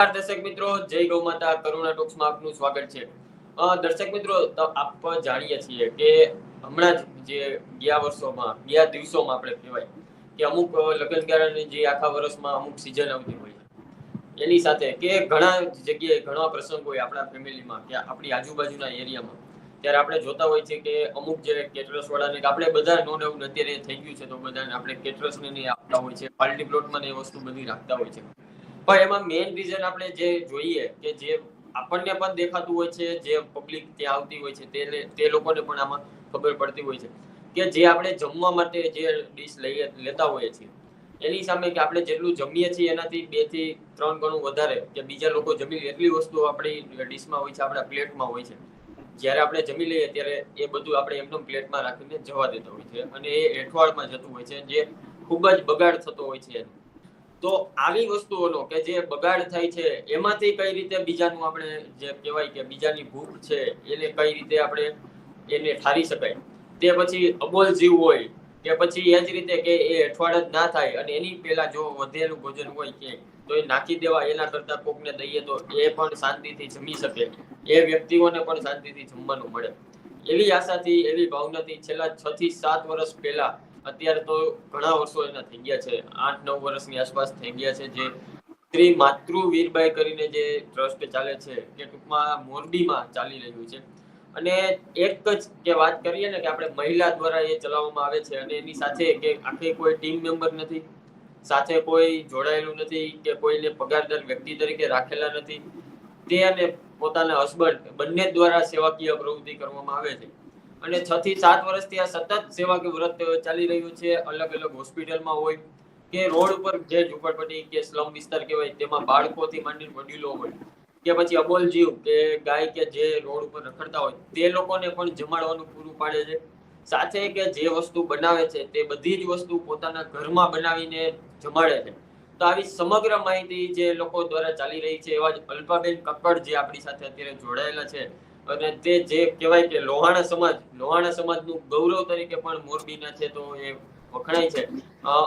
દર્શક મિત્રો, જય ગૌ માતા કરુણા ટોક્સમાં આપનું સ્વાગત છે. દર્શક મિત્રો આપ જાણીએ છીએ કે હમણાં જ જે ગયા વર્ષોમાં, ગયા દિવસોમાં આપણે કહેવાય કે અમુક લગ્નગાળાની જે આખા વર્ષમાં અમુક સિઝન આવતી હોય એની સાથે કે ઘણા જગ્યાએ ઘણા પ્રસંગ હોય આપણા ફેમિલીમાં કે આપણી આજુબાજુના એરિયામાં, ત્યારે આપણે જોતા હોય છે કે અમુક જે કેટરસ વાળાને આપણે બધા નોન એવું અત્યારે થઈ ગયું છે, તો બધાને આપણે કેટરસને નહીં આપતા હોય છે પાર્ટી પ્લોટમાં એ વસ્તુ બધી રાખતા હોય છે. પણ એમાં મેઇન રીઝન આપણે જે જોઈએ કે જે આપણને પણ દેખાતું હોય છે, જે પબ્લિક ત્યાં આવતી હોય છે, તે તે લોકોને પણ આમાં ખબર પડતી હોય છે. કે જે આપણે જમવા માટે જે ડીશ લઈએ, લેતા હોઈએ છીએ, એની સામે કે આપણે જેટલું જમીએ છીએ એનાથી બેથી ત્રણ ગણું વધારે કે બીજા લોકો જમી એટલી વસ્તુ આપણી ડીશમાં હોય છે, આપણા પ્લેટમાં હોય છે. જ્યારે આપણે જમી લઈએ ત્યારે એ બધું આપણે એમનું પ્લેટમાં રાખીને જવા દેતા હોય છે. અને એ એઠવાડમાં જતું હોય છે, જે ખૂબ જ બગાડ થતો હોય છે એનો. તો આવી વસ્તુઓનો કે જે બગાડ થાય છે, એમાંથી કઈ રીતે બીજાનું આપણે જે કહેવાય કે બીજાની ભૂખ છે, એને કઈ રીતે આપણે એને ઠારી શકાય? તે પછી અબોલ જીવ હોય, કે પછી એ જ રીતે કે એ અઠવાડ જ ના થાય અને એની પહેલા જો વધેલું ભોજન હોય કે તો એ નાખી દેવા, એના કરતા કોકને દઈએ તો એ પણ શાંતિથી જમી શકે, એ વ્યક્તિઓને પણ શાંતિથી જમવાનું મળે. એવી આશાથી, એવી ભાવનાથી છેલ્લા છ થી સાત વર્ષ પહેલા અત્યારે તો ઘણા વર્ષો એના થઈ ગયા છે. આઠ, નવ વર્ષની આસપાસ થઈ ગયા છે જે શ્રી માતૃ વીરબાઈ કરીને જે ટ્રસ્ટ ચાલે છે કે ટૂંકમાં મોરબીમાં ચાલી રહ્યું છે. અને એક જ કે વાત કરીએ ને કે આપણે મહિલા દ્વારા એ ચલાવવામાં આવે છે અને એની સાથે કે આખી કોઈ ટીમ મેમ્બર નથી, સાથે કોઈ જોડાયેલું નથી કે કોઈને પગારદાર વ્યક્તિ તરીકે રાખેલા નથી. તે અને પોતાના હસબન્ડ બંને દ્વારા સેવાકીય પ્રવૃત્તિ કરવામાં આવે છે. અને છ થી સાત વર્ષથી આ સતત સેવાકીય વ્રત ચાલી રહ્યું છે. અલગ અલગ હોસ્પિટલમાં હોય કે રોડ ઉપર જે ઝુંપડપટ્ટી કે સ્લમ વિસ્તાર કહેવાય, તેમાં બાળકોથી માંડીને વડીલો હોય કે પછી અબોલ જીવ કે ગાય કે જે રોડ ઉપર રખડતા હોય, તે લોકોને પણ જમાડવાનું પૂરું પાડે છે. સાથે કે જે વસ્તુ બનાવે છે, તે બધી જ વસ્તુ પોતાના ઘરમાં બનાવીને જમાડે છે. તો આવી સમગ્ર માહિતી જે લોકો દ્વારા ચાલી રહી છે, એવા જ અલ્પાબેન કક્કડ જે આપણી સાથે અત્યારે જોડાયેલા છે અને તે જે કહેવાય કે લોહાણા સમાજ લોહાણા સમાજનું ગૌરવ તરીકે પણ મોરબીના છે તો એ વખણાય છે.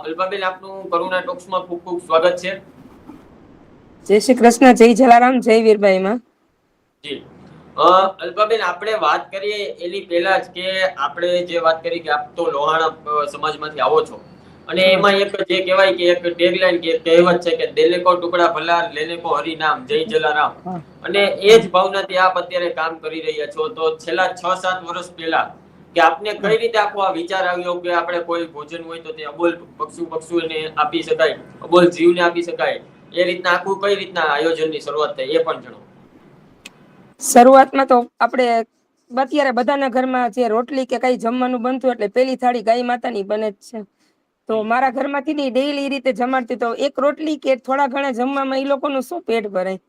અલ્પાબેન આપનું કરુણા ટોક્સમાં ખૂબ ખૂબ સ્વાગત છે. જય શ્રી કૃષ્ણ જય જલારામ જય વીરબાઈમાં જી. અ, અલ્પાબેન આપણે વાત કરીએ એની પહેલા જ કે આપણે જે વાત કરી કે આપ તો લોહાણા સમાજમાંથી આવો છો. અને એમાં એક જે કહેવાય કે એક ટેગલાઈન કે કહેવત છે કે દેલે કો ટુકડા ભલા લેને કો હરિ નામ જય જલારામ. અને એ જ ભાવનાથી આપ અત્યારે કામ કરી રહ્યા છો. તો છેલ્લા છ સાત વર્ષ પહેલા કે આપને કઈ રીતે આખો આ વિચાર આવ્યો કે આપણે કોઈ ભોજન હોય તો તે અબોલ પક્ષુ પક્ષુ એને આપી શકાય અબોલ જીવને આપી શકાય? એ રીતના આખું કઈ રીતના આયોજનની શરૂઆત થઈ? એ પણ જણો શરૂઆતમાં તો આપણે અત્યારે બધાના ઘરમાં જે રોટલી કે કઈ જમવાનું બનતું એટલે પેલી થાળી ગાય માતાની બને જ છે. તો મારા ઘરમાંથી ની ડેઈલી રીતે જમાડતી તો એક રોટલી કે થોડા ઘણા જમવામાં એ લોકોનું શું પેટ ભરાય?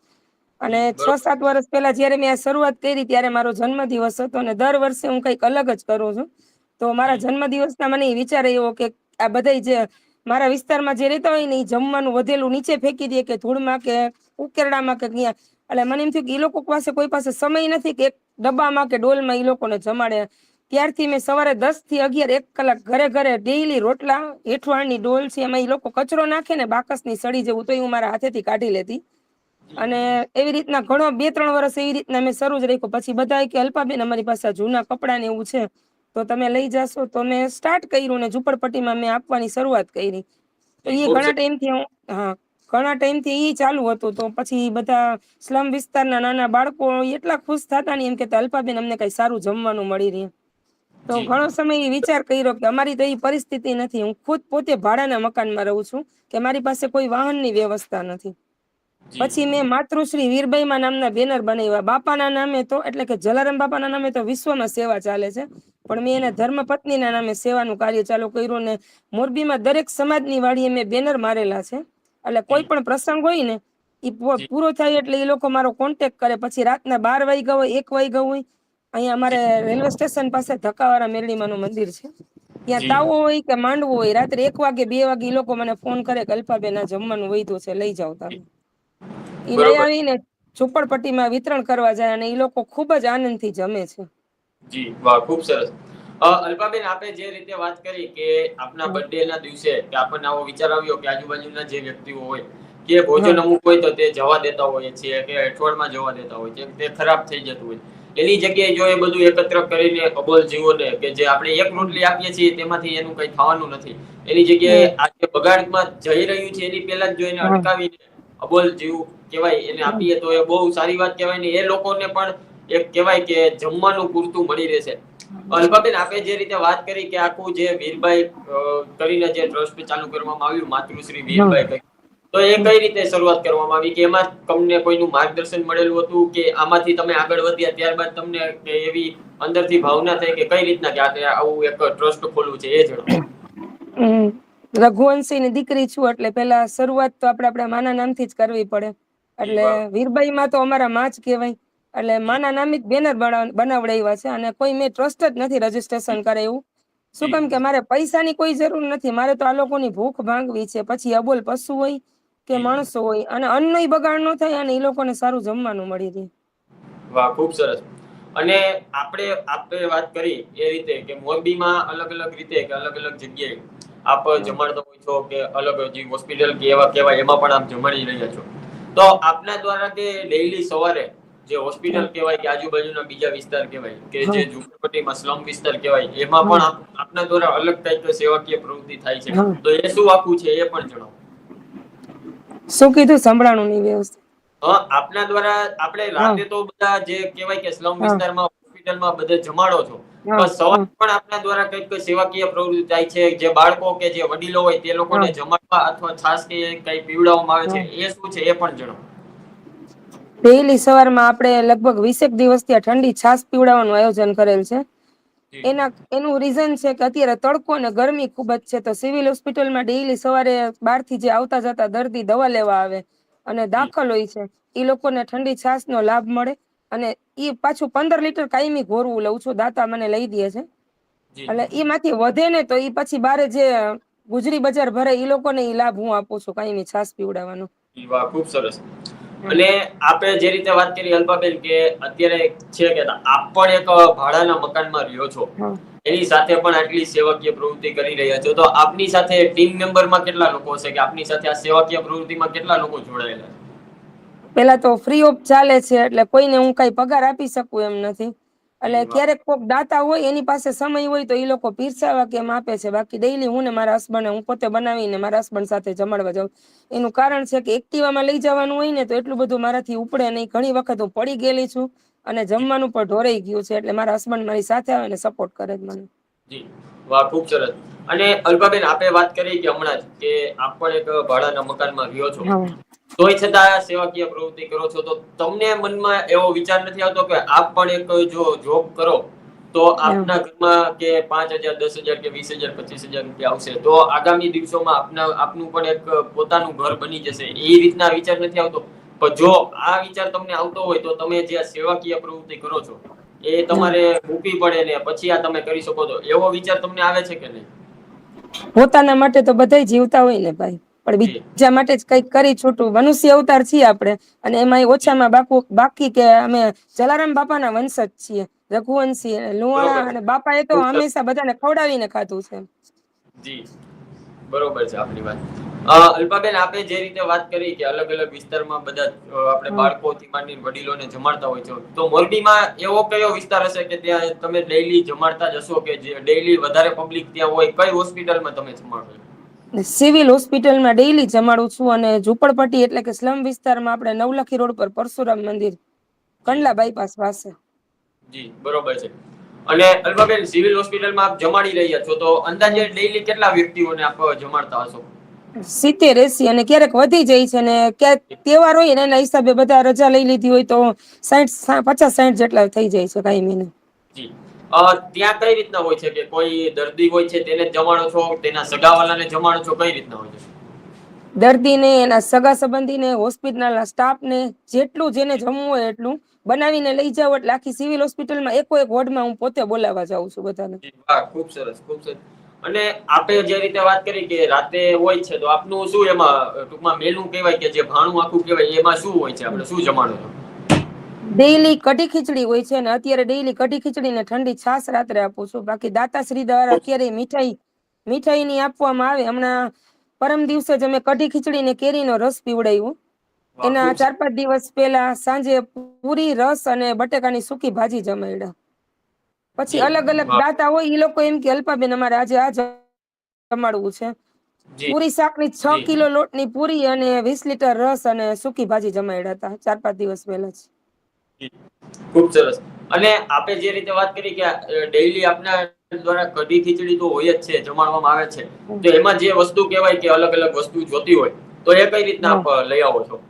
અને છ સાત વર્ષ પહેલા જ્યારે મેં આ શરૂઆત કરી ત્યારે મારો જન્મદિવસ હતો અને દર વર્ષે હું કંઈક અલગ જ કરું છું. તો મારા જન્મદિવસના મને એ વિચાર આવ્યો કે આ બધા જે મારા વિસ્તારમાં જે રહેતા હોય ને એ જમવાનું વધેલું નીચે ફેંકી દે કે ધૂળમાં કે ઉકેરડામાં કે ક્યાં. એટલે મને એમ થયું કે એ લોકો પાસે કોઈ પાસે સમય નથી કે એક ડબ્બામાં કે ડોલમાં એ લોકોને જમાડે. ત્યારથી મેં સવારે દસથી અગિયાર એક કલાક ઘરે ઘરે ડેઈલી રોટલા હેઠવાણની ડોલ છે એમાં એ લોકો કચરો નાખે ને બાકસની સડી જેવું તો એ હું મારા હાથેથી કાઢી લેતી. અને એવી રીતના ઘણો બે ત્રણ વર્ષ એવી રીતના મેં શરૂ જ રાખ્યું. પછી બધા કે અલ્પાબેન અમારી પાસે જૂના કપડા ને એવું છે તો તમે લઈ જાશો. તો મેં સ્ટાર્ટ કર્યું ને ઝુંપડપટ્ટીમાં મેં આપવાની શરૂઆત કરી. તો એ ઘણા ટાઈમથી હું હા ઘણા ટાઈમથી એ ચાલુ હતું. તો પછી બધા સ્લમ વિસ્તારના નાના બાળકો એટલા ખુશ થતા ને એમ કે અલ્પાબેન અમને કઈ સારું જમવાનું મળી રહે. તો ઘણો સમય વિચાર કર્યો કે અમારી તો એ પરિસ્થિતિ નથી. હું ખુદ પોતે ભાડાના મકાનમાં રહું છું કે મારી પાસે કોઈ વાહનની વ્યવસ્થા નથી. પછી મેં માતૃશ્રી વીરબાઈમાં નામના બેનર બનાવ્યા. બાપાના નામે તો એટલે કે જલારામ બાપાના નામે તો વિશ્વમાં સેવા ચાલે છે. પણ મેં એના ધર્મ પત્નીના નામે સેવાનું કાર્ય ચાલુ કર્યું ને મોરબીમાં દરેક સમાજની વાડીએ મેં બેનર મારેલા છે. એટલે કોઈ પણ પ્રસંગ હોય ને એ પૂરો થાય એટલે એ લોકો મારો કોન્ટેક્ટ કરે. પછી રાતના બાર વાગ્યા હોય એક વાગ્યા હોય અહીંયા અમારે રેલવે સ્ટેશન પાસે ધક્કાવાળા મેરડીમાનું મંદિર છે. ત્યાં તાવો હોય કે માંડવો હોય રાત્રે એક વાગે બે વાગે લોકો મને ફોન કરે કે અલ્પાબેન આ જમવાનું વૈધું છે લઈ જાઓ તમે. એ લઈ આવીને ઝુંપડપટ્ટીમાં વિતરણ કરવા જાય અને એ લોકો ખૂબ જ આનંદથી જમે છે. જી વાહ ખૂબ સરસ. અલ્પાબેન આપે જે રીતે વાત કરી કે આપના બર્થડે ના દિવસે કે આપણને આવો વિચાર આવ્યો કે આજુબાજુના જે વ્યક્તિઓ હોય કે ભોજન અમુક હોય તો તે જવા દેતા હોય છે કે અઠવાડમાં જવા દેતા હોય છે તે ખરાબ થઈ જતું હોય એની જગ્યાએ જો એ બધું એકત્ર કરીને અબોલ જીવોને કે જે આપણે એક રોટલી આપીએ છીએ તેમાંથી એનું કઈ થવાનું નથી. એની જગ્યાએ આ જે બગાડમાં જઈ રહ્યું છે એની પહેલા જ જો એને અટકાવીને અબોલ જીવ કહેવાય એને આપીએ તો એ બહુ સારી વાત કહેવાય ને એ લોકોને પણ એક કહેવાય કે જમવાનું પૂરતું મળી રહેશે. અલ્પાબેન આપે જે રીતે વાત કરી કે આખું જે વીરભાઈ કરીને જે ટ્રસ્ટ ચાલુ કરવામાં આવ્યું માતૃશ્રી વીરભાઈ. તો એ કઈ રીતે શરૂઆત કરવામાં આવી? કે એમાં તમને કોઈનું માર્ગદર્શન મળેલું હતું કે આમાંથી તમે આગળ વધ્યા ત્યારબાદ તમને એવી અંદરથી ભાવના થઈ કે કઈ રીતના કે આવું એક ટ્રસ્ટ ખોલવું છે એ જણાવો. રઘુવંશીની દીકરી છું એટલે પેલા શરૂઆત તો આપણે આપણા માના નામથી જ કરવી પડે. એટલે. વીરબાઈ માં તો અમારા માં જ કહેવાય. એટલે માના નામે જ બેનર બનાવડાવ્યા છે અને કોઈ મેં ટ્રસ્ટ જ નથી રજીસ્ટ્રેશન કરે એવું. શું કેમ કે મારે પૈસાની કોઈ જરૂર નથી. મારે તો આ લોકોની ભૂખ ભાંગવી છે. પછી અબોલ પશુ હોય કે માણસો હોય અને અન્ન બગાડ ન થાય અને એ લોકોને સારું જમવાનું મળી રહે. વાહ ખૂબ સરસ. અને આપણે આપણે વાત કરી એ રીતે કે મોરબીમાં અલગ અલગ રીતે કે અલગ અલગ જગ્યાએ આપ જમાડતા હોય છો કે અલગ જે હોસ્પિટલ કે એવા કેવા એમાં પણ આપ જમાડી રહ્યા છો. તો આપના દ્વારા કે ડેઈલી સવારે જે હોસ્પિટલ કહેવાય કે આજુબાજુના બીજા વિસ્તાર કહેવાય કે જે. ઝુંપડપટ્ટીમાં સ્લમ વિસ્તાર કહેવાય એમાં પણ આપના દ્વારા અલગ ટાઈપ સેવાકીય પ્રવૃત્તિ થાય છે. તો એ શું આખું છે એ પણ જણાવો. શું કીધું? સંભળાણું ની વ્યવસ્થા હા આપના દ્વારા આપણે રાતે તો બધા જે કહેવાય કે સ્લમ. વિસ્તારમાં હોસ્પિટલમાં બધે જમાડો છો. પણ પણ આપના દ્વારા કંઈક સેવાકીય પ્રવૃત્તિ થાય છે જે બાળકો કે જે વડીલો હોય તે લોકોને જમાડવા અથવા છાસ કે કઈ પીવડાવવામાં આવે છે એ શું છે એ પણ જણાવો. પહેલી સવારમાં આપણે લગભગ વીસેક દિવસથી ઠંડી છાશ પીવડાવવાનું આયોજન કરેલ છે. એના એનું રીઝન છે કે અત્યારે તડકો અને ગરમી ખૂબ જ છે. તો સિવિલ હોસ્પિટલમાં ડેઈલી સવારે બહારથી જે આવતા જતા દર્દી દવા લેવા આવે અને દાખલ હોય છે એ લોકોને ઠંડી છાસનો લાભ મળે અને ઈ પાછું પંદર લીટર કાયમી ઘોરવું લઉં છું દાતા મને લઈ દે છે. એટલે એમાંથી વધે ને તો ઈ પછી બારે જે ગુજરી બજાર ભરે એ લોકોને ઈ લાભ હું આપું છું કાયમી છાશ પીવડાવવાનો. ખૂબ સરસ. અને આપણે જે રીતે વાત કરી અલ્પાબેન કે અત્યારે છે કે આપ પણ એક ભાડાના મકાનમાં રહ્યો છો. એની સાથે પણ આટલી સેવાકીય પ્રવૃત્તિ કરી રહ્યા છો. તો આપની સાથે ટીમ મેમ્બરમાં કેટલા લોકો છે કે આપની સાથે આ સેવાકીય પ્રવૃત્તિમાં કેટલા લોકો જોડાયેલા છે? પેલા તો ફ્રી ઓફ ચાલે છે એટલે કોઈને હું કઈ પગાર આપી શકું એમ નથી. એટલે ક્યારેક કોક દાતા હોય એની પાસે સમય હોય તો એ લોકો પીરસાવા કે એમ આપે છે. બાકી ડેઈલી હું ને મારા હસબન્ડ હું પોતે બનાવીને મારા હસબન્ડ સાથે જમાડવા જાઉં. એનું કારણ છે કે એક્ટિવામાં લઈ જવાનું હોય ને તો એટલું બધું મારાથી ઉપડે નહીં. ઘણી વખત હું પડી ગયેલી છું અને જમવાનું પણ ઢોરાઈ ગયું છે એટલે મારા હસબન્ડ મારી સાથે આવે ને સપોર્ટ કરે જ મને. જી. વાહ ખૂબ સરસ. અને અલ્પાબેન આપે વાત કરી કે હમણાં જ કે આપ પણ એક ભાડાના મકાનમાં રહ્યો છો. તોય છતાં સેવાકીય પ્રવૃત્તિ કરો છો તો તમને મનમાં એવો વિચાર નથી આવતો કે આપ પણ એક જો જોબ કરો તો આપના ઘરમાં કે પાંચ હજાર દસ હજાર કે વીસ હજાર પચીસ હજાર રૂપિયા આવશે તો આગામી દિવસોમાં આપના આપનું પણ એક પોતાનું ઘર બની જશે એ રીતના વિચાર નથી આવતો. પણ જો આ વિચાર તમને આવતો હોય તો તમે જે આ સેવાકીય પ્રવૃત્તિ કરો છો એ તમારે મૂકવી પડે ને પછી આ તમે કરી શકો છો. એવો વિચાર તમને આવે છે કે નહીં? પોતાના માટે તો બધા જીવતા હોય ને ભાઈ. પણ બીજા માટે જ કંઈક કરી છૂટું. મનુષ્ય અવતાર છીએ આપણે. અને એમાં ઓછામાં બાકુ બાકી કે અમે જલારામ બાપાના વંશજ છીએ રઘુવંશી લુહાણા અને બાપા એ તો હંમેશા બધાને ખવડાવીને ખાધું છે. જી. બરોબર છે આપની વાત. અલ્પાબેન આપે જે રીતે વાત કરી કે અલગ અલગ વિસ્તારમાં બધા આપણે. બાળકોથી માંડીને વડીલોને જમાડતા હોય છે તો મોરબીમાં એવો કયો વિસ્તાર હશે કે ત્યાં તમે ડેઈલી જમાડતા જ હશો કે જે ડેઈલી વધારે પબ્લિક ત્યાં હોય કઈ હોસ્પિટલમાં તમે જમાડો? સિવિલ હોસ્પિટલમાં ડેઈલી જમાડું છું અને ઝુંપડપટ્ટી એટલે કે સ્લમ વિસ્તારમાં આપણે નવલખી રોડ પર પરશુરામ મંદિર કંડલા બાયપાસ પાસે. જી બરોબર છે. અને અલ્પાબેન સિવિલ હોસ્પિટલમાં આપ જમાડી રહ્યા છો તો અંદાજે ડેઈલી કેટલા વ્યક્તિઓને આપ જમાડતા હશો? સિત્તેર એસી અને ક્યારેક વધી જાય છે ને ક્યાંક તહેવાર હોય ને એના હિસાબે બધા રજા લઈ લીધી હોય તો સાઠ પચાસ સાઠ જેટલા થઈ જાય છે કાંઈ મહિને જી. ત્યાં કઈ રીતના હોય છે કે કોઈ દર્દી હોય છે તેને જમાડો છો તેના સગાવાલાને જમાડો છો કઈ રીતના હોય છે? દર્દીને એના સગા સંબંધીને હોસ્પિટલના સ્ટાફને જેટલું જેને જમવું હોય એટલું બનાવીને લઈ જાવ એટલે આખી સિવિલ હોસ્પિટલમાં એકો એક વોર્ડમાં હું પોતે બોલાવવા જાઉં છું બધાને. ખૂબ સરસ ખૂબ સરસ. અને આપે જે રીતે વાત કરી કે રાતે હોય છે તો આપનું શું એમાં ટૂંકમાં મેનુ કહેવાય કે જે ભાણું આખું કહેવાય એમાં શું હોય છે આપણે? શું જમાડો છો? ડેઈલી કઢી ખીચડી હોય છે અને અત્યારે ડેઈલી કઢી ખીચડી ને ઠંડી છાશ રાત્રે આપું છું. બાકી દાતાશ્રી દ્વારા અત્યારે મીઠાઈ મીઠાઈ ની આપવામાં આવે. હમણાં પરમ દિવસે જ અમે કઢી ખીચડી ને કેરીનો રસ પીવડાવ્યો એના ચાર પાંચ દિવસ પહેલા સાંજે પૂરી રસ અને બટેકાની સૂકી ભાજી જમાડ્યા પછી અલગ અલગ દાતા હોય એ લોકો એમ કે અલ્પાબેન અમારે આજે આ જમાડવું છે. પૂરી શાકની છ કિલો કિલો લોટની પૂરી અને વીસ લીટર રસ અને સૂકી ભાજી જમાડ્યા હતા ચાર પાંચ દિવસ પહેલા જ. ખૂબ સરસ. અને આપે જે રીતે વાત કરી કે ડેઈલી આપના દ્વારા કઢી ખીચડી તો હોય જ છે જમાડવામાં આવે છે. તો એમાં જે વસ્તુ કહેવાય કે અલગ અલગ વસ્તુ જોતી હોય તો એ કઈ રીતના આપ લઈ આવો છો?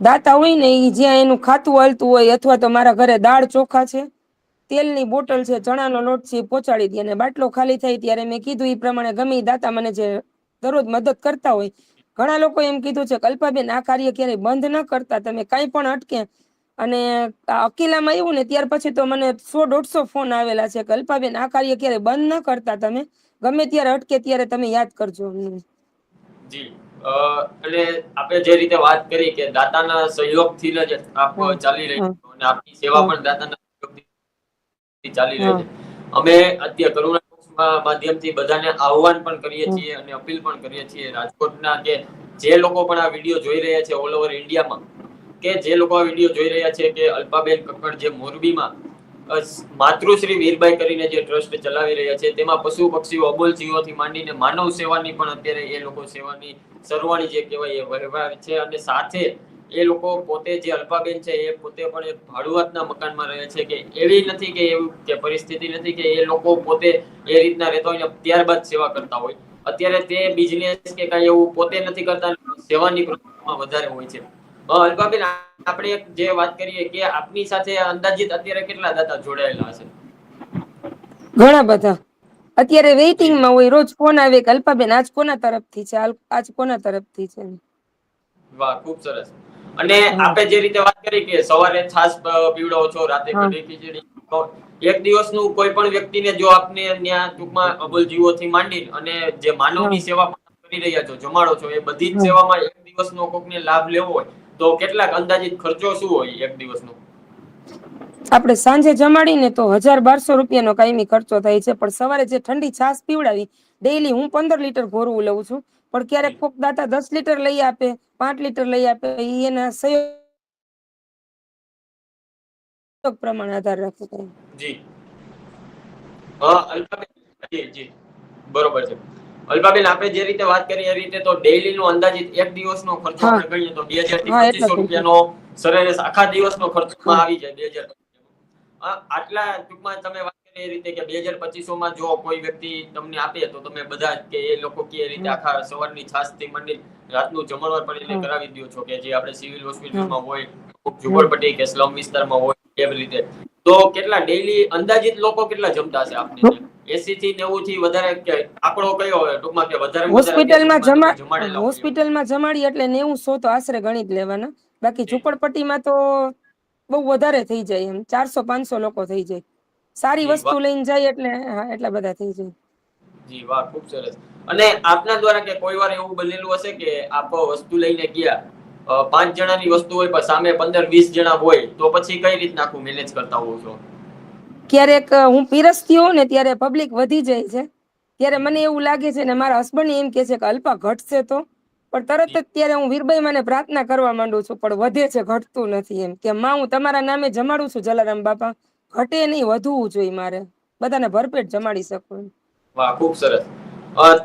દાતા હોય ને એ જ્યાં એનું ખાતું હાલતું હોય અથવા તો મારા ઘરે દાળ ચોખા છે તેલની બોટલ છે ચણાનો લોટ છે પોચાડી પહોંચાડી દે અને બાટલો ખાલી થાય ત્યારે મેં કીધું એ પ્રમાણે ગમે દાતા મને જે દરરોજ મદદ કરતા હોય. ઘણા લોકો એમ કીધું છે કલ્પાબેન આ કાર્ય ક્યારેય બંધ ન કરતા તમે કાંઈ પણ અટકે અને અકીલામાં એવું ને ત્યાર પછી તો મને સો દોઢસો ફોન આવેલા છે કે અલ્પાબેન આ કાર્ય ક્યારે બંધ ન કરતા તમે? ગમે ત્યારે અટકે ત્યારે તમે યાદ કરજો જી. એટલે આપણે જે રીતે વાત કરી કે દાતાના સહયોગથી જ આપ ચાલી રહી. છો અને આપની સેવા પણ દાતાના સહયોગથી ચાલી રહી છે. અમે અત્યારે કરુણા માધ્યમથી બધાને આહવાન પણ કરીએ છીએ અને અપીલ પણ કરીએ છીએ રાજકોટના કે જે લોકો પણ આ વીડિયો જોઈ રહ્યા છે ઓલ ઓવર ઇન્ડિયામાં કે જે લોકો આ વીડિયો જોઈ રહ્યા છે કે અલ્પાબેન કક્કડ જે મોરબીમાં માતૃશ્રી વીરબાઈ કરીને જે ટ્રસ્ટ ચલાવી રહ્યા છે, તેમાં પશુ પક્ષીઓ, અબોલ જીવોથી માંડીને માનવ સેવાની પણ અત્યારે એ લોકો સેવાની, સરવાણી જે કહેવાય એ વહેવાર છે અને સાથે એ લોકો પોતે જે અલ્પાબેન છે એ પોતે પણ એક ભાડુઆતના મકાનમાં રહે છે કે એવી નથી કે એવું કે પરિસ્થિતિ નથી કે એ લોકો પોતે એ રીતના રહેતા હોય ત્યારબાદ સેવા કરતા હોય. અત્યારે તે બિઝનેસ કે કાંઈ એવું પોતે નથી કરતા, સેવાની પ્રવૃત્તિમાં વધારે હોય છે. અલ્પાબેન આપણે જે વાત કરીએ કે આપની સાથે અંદાજિત અત્યારે કેટલા દાતા જોડાયેલા હશે? ઘણા બધા. અત્યારે વેઇટિંગમાં હોય રોજ ફોન આવે કે અલ્પાબેન આજ કોના તરફથી છે? આજ કોના તરફથી છે? વાહ ખૂબ સરસ. અને. આપણે જે રીતે વાત કરી કે સવારે છાશ પ- પીવડાવો છો રાતે. કઢી ખીચડી એક દિવસનું કોઈ પણ વ્યક્તિને જો આપને ત્યાં ટૂંકમાં અબોલ જીવોથી માંડી અને જે માનવની સેવા પણ કરી રહ્યા છો જમાડો છો એ બધી જ સેવામાં એક દિવસનો કોકને લાભ લેવો હોય તો કેટલાક અંદાજિત ખર્ચો શું હોય એક દિવસનો? આપણે સાંજે જમાડીને તો હજાર બારસો રૂપિયાનો કાયમી ખર્ચો થાય છે પણ સવારે જે ઠંડી છાશ પીવડાવી ડેઈલી હું પંદર લીટર ઘોરવું લઉં છું. પણ ક્યારેક કોક દાતા દસ લીટર લઈ આપે પાંચ લીટર લઈ આપે એના સહયોગ પ્રમાણે આધાર રાખે જી. હા જી. બરોબર છે. અલ્પાબેન આપણે જે રીતે વાત કરી એ રીતે તો ડેઈલી નો અંદાજિત એક દિવસનો ખર્ચો આપણે ગણીએ તો બે હજારથી હા, એટલા પચીસો થઈ રૂપિયાનો સરેરાશ આખા દિવસનો ખર્ચમાં. આવી જાય બે હજાર આટલા ટૂંકમાં તમે વાત કરી એ રીતે કે બે હજાર પચીસો માં જો કોઈ વ્યક્તિ તમને આપે તો તમે બધા કે એ લોકો કે એ રીતે. આખા સવારની છાશથી મંડી રાતનું જમણવાર પડીને કરાવી દો છો કે જે આપણે સિવિલ હોસ્પિટલમાં હોય. ઝુંપડપટ્ટી કે સ્લમ વિસ્તારમાં હોય એવી રીતે તો કેટલા ડેઈલી અંદાજિત લોકો કેટલા જમતા છે આપને એસી થી નેવું થી વધારે આંકડો કયો ટૂંકમાં કે વધારે હોસ્પિટલમાં જમા હોસ્પિટલમાં જમાડી એટલે નેવું સો તો આશરે ગણી જ લેવાના. બાકી ઝુંપડપટ્ટીમાં તો બહુ વધારે થઈ જાય એમ. ચારસો પાંચસો લોકો થઈ જાય. સારી વસ્તુ લઈને જાય એટલે હા એટલા બધા થઈ જાય. જી વાહ ખૂબ સરસ. અને આપના દ્વારા કે કોઈ વાર એવું બનેલું હશે કે આપ વસ્તુ લઈને ગયા પાંચ જણાની વસ્તુ હોય પણ સામે પંદર વીસ જણા હોય તો પછી કઈ રીતના આખું મેનેજ કરતા હોવ છો? ક્યારેક હું પીરસતી હોઉં ને ત્યારે પબ્લિક વધી જાય છે. ત્યારે મને એવું લાગે છે ને મારા હસબન્ડ એમ કે છે કે અલ્પા, ઘટશે તો. પણ તરત જ ત્યારે હું વીરબાઈ મને પ્રાર્થના કરવા માંડું છું, પણ વધે છે, ઘટતું નથી એમ. કે માં, હું તમારા નામે જમાડું છું, જલારામ બાપા. ઘટે નહીં, વધવું જોઈએ મારે. બધાને ભરપેટ જમાડી શકું. વાહ, ખૂબ સરસ.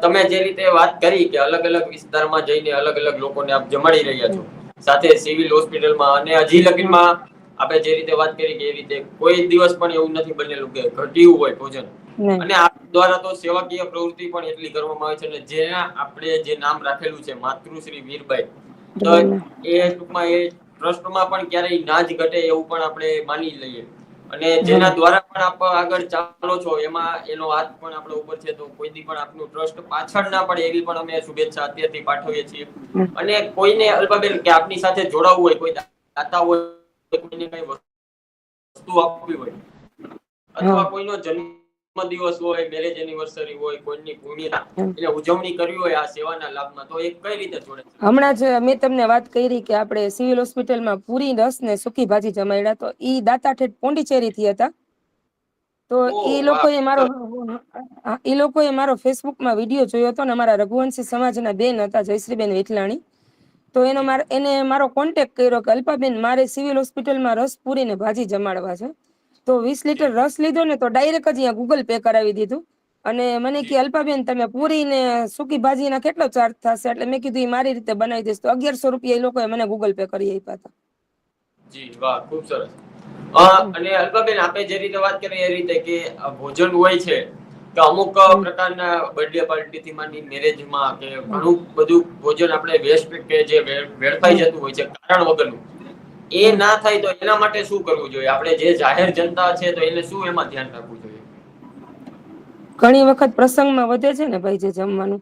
તમે જે રીતે વાત કરી કે અલગ અલગ વિસ્તારમાં જઈને અલગ અલગ લોકોને આપ જમાડી રહ્યા છો. સાથે સિવિલ હોસ્પિટલમાં અને હજી લગીનમાં આપણે જે રીતે વાત કરી કે એ રીતે કોઈ દિવસ પણ એવું નથી બનેલું કે ઘટ્યું હોય ભોજન. અને આપ દ્વારા તો સેવાકીય પ્રવૃત્તિ પણ એટલી કરવામાં આવે છે અને જેના આપણે જે નામ રાખેલું છે માતૃશ્રી વીરબાઈ તો એ ટૂંકમાં એ ટ્રસ્ટમાં પણ ક્યારેય ના જ ઘટે એવું પણ આપણે માની લઈએ. અને જેના દ્વારા પણ આપ આગળ ચાલો છો એમાં એનો હાથ પણ આપણો ઉપર છે તો કોઈ દી પણ આપનું ટ્રસ્ટ પાછળ ના પડે એવી પણ અમે શુભેચ્છા અત્યારથી પાઠવીએ છીએ. અને કોઈને અલ્પાબેન કે આપની સાથે જોડાવવું હોય કોઈ દાતા હોય કોઈને કઈ વસ્તુ આપવી હોય. અથવા કોઈનો જન્મ દિવસ હોય મેરેજ એનિવર્સરી હોય કોઈની પુણ્યતા એટલે ઉજવણી કરવી હોય આ સેવાના લાભમાં તો એ કઈ રીતે જોડે હમણાં જ મેં તમને વાત કરી કે આપણે સિવિલ હોસ્પિટલમાં પૂરી રસ ને સુકી ભાજી જમાડ્યા તો ઈ દાતા ઠેઠ પોંડિચેરી થી હતા તો એ લોકોએ મારો એ લોકોએ મારો ફેસબુકમાં વીડિયો જોયો હતો ને અમારા રઘુવંશી સમાજના બેન હતા જયશ્રીબેન વેઠલાણી. તો એનો મારે એને મારો કોન્ટેક કર્યો કે અલ્પાબેન મારે સિવિલ હોસ્પિટલમાં રસ પૂરીને ભાજી જમાડવા છે. તો વીસ લીટર રસ લીધો ને તો ડાયરેક્ટ જ અહીંયા ગૂગલ પે કરાવી દીધું. અને મને કે અલ્પાબેન તમે પૂરી ને સૂકી ભાજીના કેટલો ચાર્જ થશે? એટલે મેં કીધું એ મારી રીતે બનાવી દઈશ. તો અગિયારસો રૂપિયા એ લોકોએ મને ગૂગલ પે કરી આપ્યા હતા. જી વાહ ખૂબ સરસ. અને અલ્પાબેન આપે જે રીતે વાત કરી એ રીતે કે ભોજન હોય છે કે અમુક પ્રકારના બર્થડે પાર્ટી થી માંડી મેરેજમાં કે ઘણું બધું ભોજન આપણે વેસ્ટ કે જે વેડફાઈ જતું હોય છે, કારણ વગરનું. એ ના થાય તો એના માટે શું કરવું જોઈએ? આપણે જે જાહેર જનતા છે તો એને શું એમાં ધ્યાન રાખવું જોઈએ? ઘણી વખત પ્રસંગમાં વધે છે ને ભાઈ જે જમવાનું.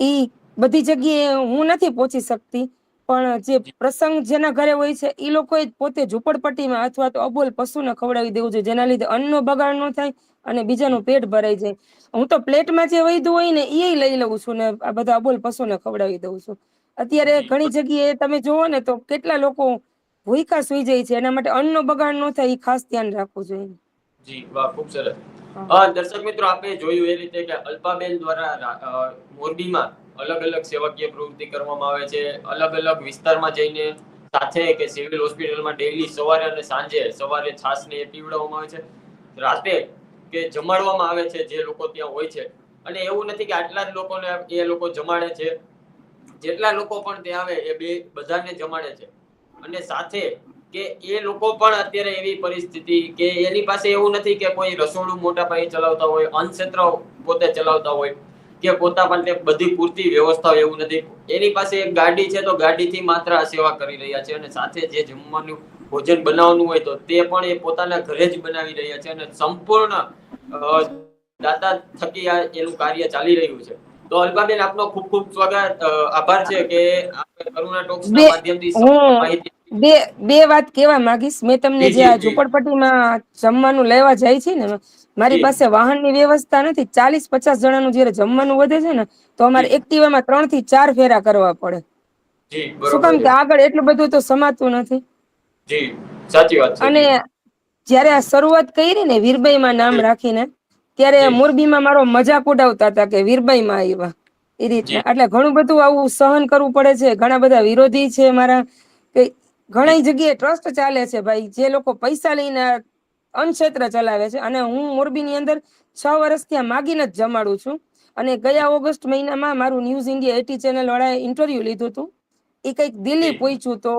ઈ બધી જગ્યાએ હું નથી પહોંચી શકતી, પણ જે પ્રસંગ જેના ઘરે હોય છે એ લોકોએ પોતે ઝૂંપડપટ્ટીમાં અથવા તો અબોલ પશુને ખવડાવી દેવું જોઈએ, જેના લીધે અન્નનો બગાડ ન થાય અને બીજાનું પેટ ભરાઈ જાય. હું તો પ્લેટમાં જે વૈધું હોય ને એ લઈ લઉં છું ને આ બધા અબોલ પશુને ખવડાવી દઉં છું. અત્યારે ઘણી જગ્યાએ તમે જોવો ને તો કેટલા લોકો ભૂખા સુઈ જાય છે. એના માટે અન્નનો બગાડ ન થાય એ ખાસ ધ્યાન રાખવું જોઈએ. જી વાહ ખૂબ સરસ. દર્શક મિત્રો આપણે જોયું એ રીતે કે અલ્પાબેન દ્વારા મોરબીમાં અલગ અલગ સેવાકીય પ્રવૃત્તિ કરવામાં આવે છે. અલગ અલગ વિસ્તારમાં જઈને સાથે કે સિવિલ હોસ્પિટલમાં ડેઈલી સવારે અને સાંજે સવારે છાસને એ પીવડાવવામાં આવે છે. રાતે કે જમાડવામાં આવે છે જે લોકો ત્યાં હોય છે. અને એવું નથી કે આટલા જ લોકોને એ લોકો જમાડે છે. જેટલા લોકો પણ ત્યાં આવે એ બે બધાને જમાડે છે. અને સાથે કે એ લોકો પણ અત્યારે એવી પરિસ્થિતિ કે એની પાસે એવું નથી કે કોઈ રસોડું મોટા પાયે ચલાવતા હોય, અન્નક્ષેત્ર પોતે ચલાવતા હોય, કે પોતા પાસે બધી પૂરતી વ્યવસ્થા એવું નથી. એની પાસે એક ગાડી છે તો ગાડીથી માત્ર આ સેવા કરી રહ્યા છે અને સાથે જે જમવાનું ભોજન બનાવવાનું હોય તો તે પણ એ પોતાના ઘરે જ બનાવી રહ્યા છે અને સંપૂર્ણ દાતા થકી આ એનું કાર્ય ચાલી રહ્યું છે. તો અલ્પાબેન આપનો ખૂબ ખૂબ સ્વાગત આભાર છે કે કરુણા ટોક્સના બે- માધ્યમથી માહિતી બે બે વાત કહેવા માંગીશ. મેં તમને જે આ. ઝુંપડપટ્ટીમાં જમવાનું લેવા જાય છે ને મારી. પાસે વાહનની વ્યવસ્થા નથી. ચાલીસ પચાસ જણાનું જયારે જમવાનું વધે છે ને તો અમારે એક્ટિવામાં ત્રણથી ચાર ફેરા કરવા પડે. શું કામ કે આગળ એટલું બધું તો સમાતું નથી? જી સાચી વાત છે. અને જ્યારે આ શરૂઆત કરી ને વીરબાઈમાં નામ રાખીને ત્યારે. મોરબીમાં મારો મજાક ઉડાવતા હતા કે વીરબાઈમાં આવ્યા. એ રીતે. એટલે ઘણું બધું આવું સહન કરવું પડે છે. ઘણા બધા વિરોધી છે મારા. કે ઘણી જગ્યાએ ટ્રસ્ટ ચાલે છે ભાઈ. જે લોકો પૈસા લઈને અનક્ષેત્ર ચલાવે છે. અને હું મોરબીની અંદર છ વર્ષ ત્યાં માગીને જ જમાડું છું. અને ગયા ઓગસ્ટ મહિનામાં મારું ન્યૂઝ ઇન્ડિયા એટી ચેનલ વાળાએ ઇન્ટરવ્યુ લીધું હતું. એ કંઈક દિલ્હી. પહોંચ્યું તો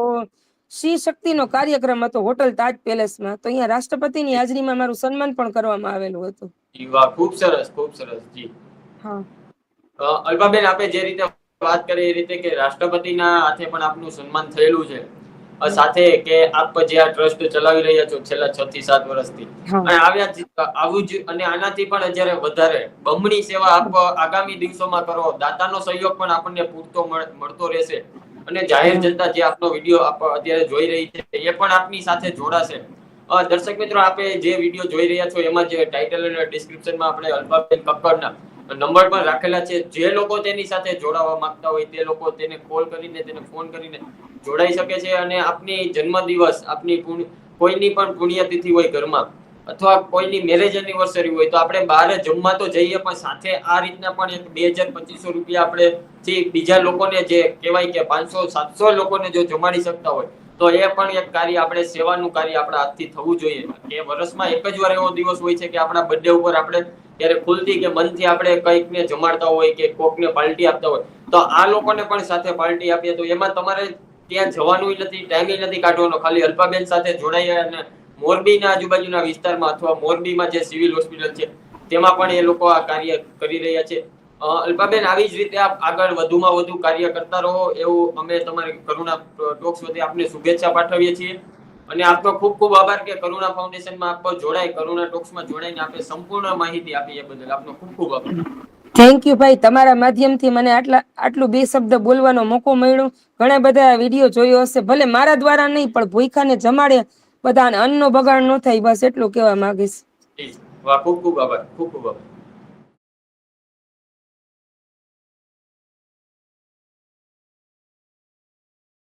શ્રી શક્તિનો કાર્યક્રમ હતો? હોટલ તાજ પેલેસમાં તો અહીંયા રાષ્ટ્રપતિની હાજરીમાં મારું સન્માન પણ કરવામાં આવેલું હતું. વાહ ખૂબ સરસ ખૂબ સરસ જી. હા. અલ્પાબેન આપે જે રીતે વાત કરી એ રીતે કે રાષ્ટ્રપતિના હાથે પણ આપનું સન્માન થયેલું છે. સાથે કે આપ જે આ ટ્રસ્ટ ચલાવી રહ્યા છો છેલ્લા છ થી સાત વર્ષથી. અને આવ્યા આવું જ અને આનાથી પણ જયારે વધારે બમણી સેવા આપ આગામી દિવસોમાં કરો. દાતાનો સહયોગ પણ આપણને પૂરતો મળતો રહેશે. અને જાહેર જનતા જે આપનો વીડિયો અત્યારે જોઈ રહી છે, એ પણ આપની સાથે જોડાશે. દર્શક મિત્રો, આપે જે વીડિયો જોઈ રહ્યા છો, એમાં જે ટાઇટલ અને ડિસ્ક્રિપ્શનમાં આપણે અલ્પાબેન કક્કડના નંબર પણ રાખેલા છે. જે લોકો તેની સાથે જોડાવા માંગતા હોય, તે લોકો તેને કોલ કરીને, તેને ફોન કરીને જોડાઈ શકે છે અને આપની જન્મદિવસ, આપની કોઈની પણ પુણ્યતિથિ હોય ઘરમાં અથવા કોઈની મેરેજ એનિવર્સરી હોય તો આપણે બહાર જમવા તો જઈએ, પણ સાથે આ રીતના પણ એક બે હજાર પચીસો રૂપિયા આપણે બીજા લોકોને જે કહેવાય કે પાંચસો, સાતસો લોકોને જો જમાડી શકતા હોય, તો એ પણ એક કાર્ય આપણે સેવાનું કાર્ય આપણા હાથથી થવું જોઈએ. કે વર્ષમાં એક જ વાર એવો દિવસ હોય છે કે આપણા બર્થડે ઉપર આપણે ત્યારે ખુલતી કે મનથી આપણે કંઈકને જમાડતા હોય કે કોકને પાર્ટી આપતા હોય, તો આ લોકોને પણ સાથે પાર્ટી આપીએ તો એમાં તમારે ત્યાં જવાનું નથી ટાઈમ નથી કાઢવાનો. ખાલી અલ્પાબેન સાથે જોડાઈ અને મોરબીના આજુબાજુના વિસ્તારમાં અથવા મોરબીમાં જે સિવિલ હોસ્પિટલ છે, તેમાં પણ એ લોકો આ કાર્ય કરી રહ્યા છે. અલ્પાબેન, આવી જ રીતે આપ આગળ વધુમાં વધુ કાર્ય કરતા રહો એવું અમે તમારી કરુણા ટોક્સ વતી આપને શુભેચ્છા પાઠવીએ છીએ. અને આપનો ખૂબ ખૂબ આભાર કે કરુણા ફાઉન્ડેશનમાં આપ જોડાઈ કરુણા ટોક્સમાં જોડાઈને આપે સંપૂર્ણ માહિતી આપી એ બદલ આપનો ખૂબ ખૂબ આભાર. થેન્ક યુ ભાઈ. તમારા માધ્યમથી મને આટલા, આટલું બે શબ્દ બોલવાનો મોકો મળ્યો. ઘણા બધા વીડિયો જોયો હશે. ભલે મારા દ્વારા નહીં, પણ ભૂખાને જમાડે બધાને અન્નનો બગાડ ન થાય, બસ એટલું કહેવા માંગીશ. ખૂબ ખૂબ આભાર, ખૂબ ખૂબ આભાર.